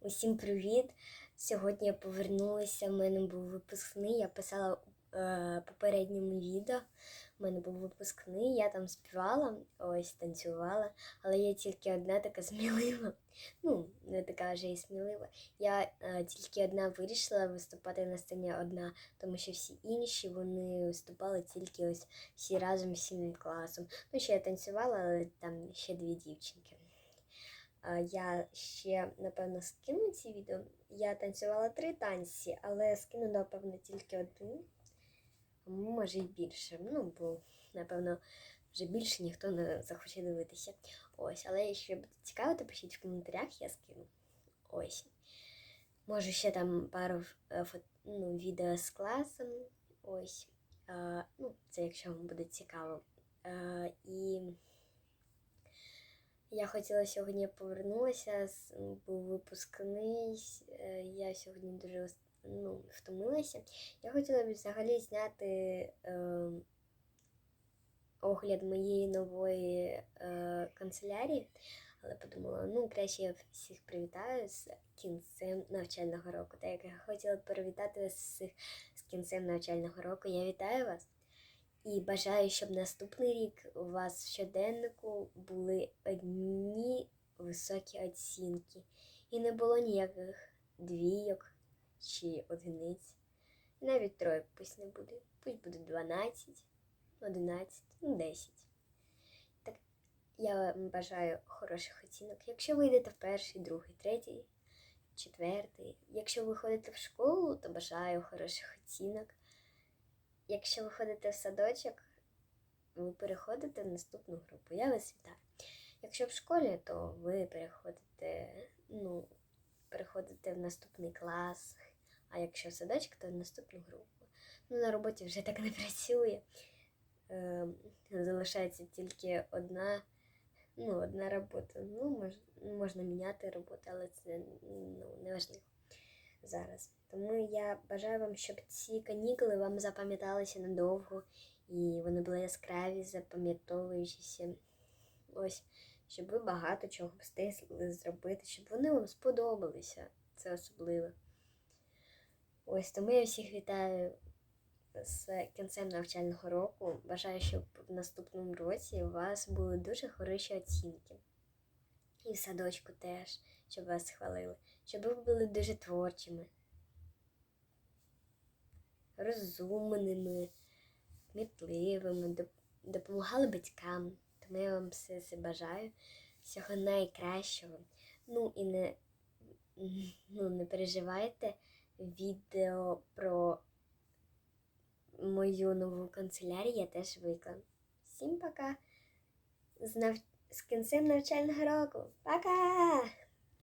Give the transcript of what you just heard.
Усім привіт! Сьогодні я повернулася. У мене був випускний. Я писала е, попередньому відео. У мене був випускний, я там співала, ось танцювала, але я тільки одна така смілива. Ну, не така вже і смілива. Я е, тільки одна вирішила виступати на сцені одна, тому що всі інші вони виступали тільки ось всі разом всім класом. Ну, ще я танцювала, але там ще дві дівчинки. А, Я ще, напевно, скину ці відео. Я танцювала три танці, але скину, напевно, тільки один. Може і більше. Ну, бо, напевно, вже більше ніхто не захоче дивитися. Ось, але якщо буде цікаво, то пишіть в коментарях, я скину. Ось. Може, ще там пару е, фото, ну, відео з класом. Ось. Ну, це якщо вам буде цікаво. Я хотіла сьогодні повернулася, був випускний. е, Я сьогодні дуже ну, втомилася. Я хотіла б взагалі зняти е, огляд моєї нової е, канцелярії, але подумала, ну краще я всіх привітаю з кінцем навчального року. Так як я хотіла привітати всіх з кінцем навчального року. Я вітаю вас. І бажаю, щоб наступний рік у вас в щоденнику були одні високі оцінки. І не було ніяких двійок чи одиниць. Навіть троєк пусть не буде. Пусть буде 12, 11, ну 10. Так я вам бажаю хороших оцінок. Якщо ви йдете в перший, другий, третій, четвертий. Якщо ви ходите в школу, то бажаю хороших оцінок. Якщо ви ходите в садочок, ви переходите в наступну групу. Я вас вітаю. Якщо в школі, то ви переходите, ну, переходите в наступний клас. А якщо в садочок, то в наступну групу. Ну, на роботі вже так не працює. Ем, залишається тільки одна, ну, одна робота. Ну, мож, можна міняти роботу, але це ну, не важливо зараз. Тому я бажаю вам, щоб ці канікули вам запам'яталися надовго, і вони були яскраві, запам'ятовуючися. Ось, щоб ви багато чого встигли зробити, щоб вони вам сподобалися. Це особливо. Ось тому я всіх вітаю з кінцем навчального року. Бажаю, щоб в наступному році у вас були дуже хороші оцінки. І в садочку теж, щоб вас хвалили, щоб ви були дуже творчими розумними, кмітливими, допомагали батькам. Тому я вам все це бажаю. Всього найкращого. Ну і не, ну, не переживайте відео про мою нову канцелярію я теж виклав. Всім пока! З, нав... з кінцем навчального року. Пока!